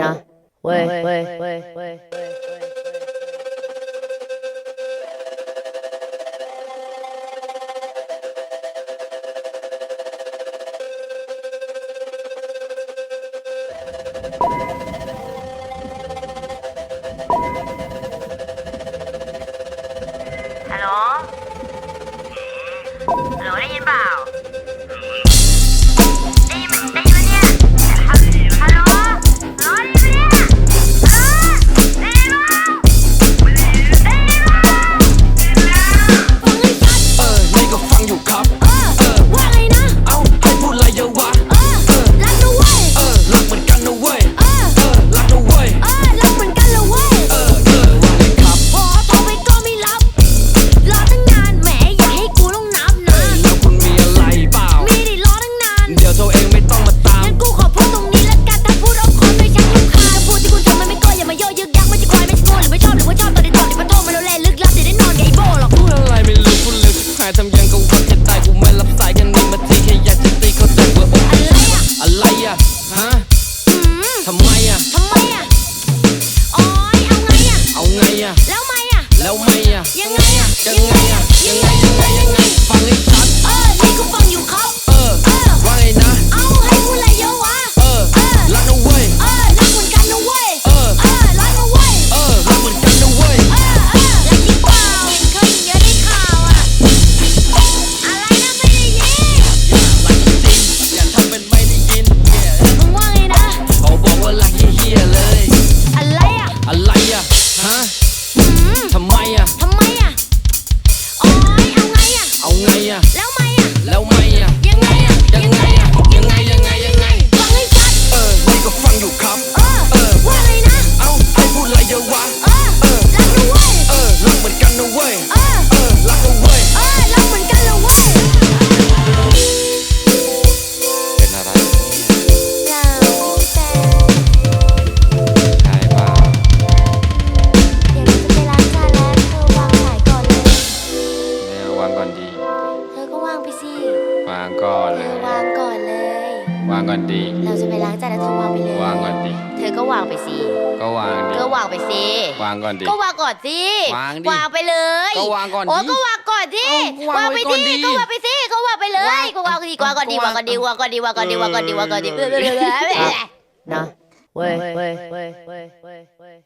呐，喂喂喂喂喂。Hello，Hello ได้ยินเปล่า ไม่รับสายกันนี่มาทีแค่อยากจะตีเขาแต่ว่าอกอะไรอะอะไรอะฮะทำไมอะทำไมอะโอ้ยเอาไงอะเอาไงอะแล้วไม่อะแล้วไม่อะยังไงอะยังไงอะยังไงยังไงยังไงฟังให้ชัด วางก่อนเลย วางก่อนเลย วางก่อนดี เราจะไปล้างจานแล้วเธอวางไปเลยวางก่อนดี เธอก็วางไปสิก็วางดี ก็วางไปสิวางก่อนดี ก็วางก่อนสิวางดีวางไปเลยก็วางก่อนดิโอ้ก็วางก่อนสิเอาวาวางงไว้ไปก่อนดิดิก็วางไปสิก็วางไปเลวายงก็วางดีกวางก่อนดีวางก่อนดีวางก่อนดีวางก่อนดีวางก่อนดีวางก่อนดีเออ เออเออเออเออเออเออนาะเว้ยเว้ยเว้ยเว้ยเว้ยเว้ย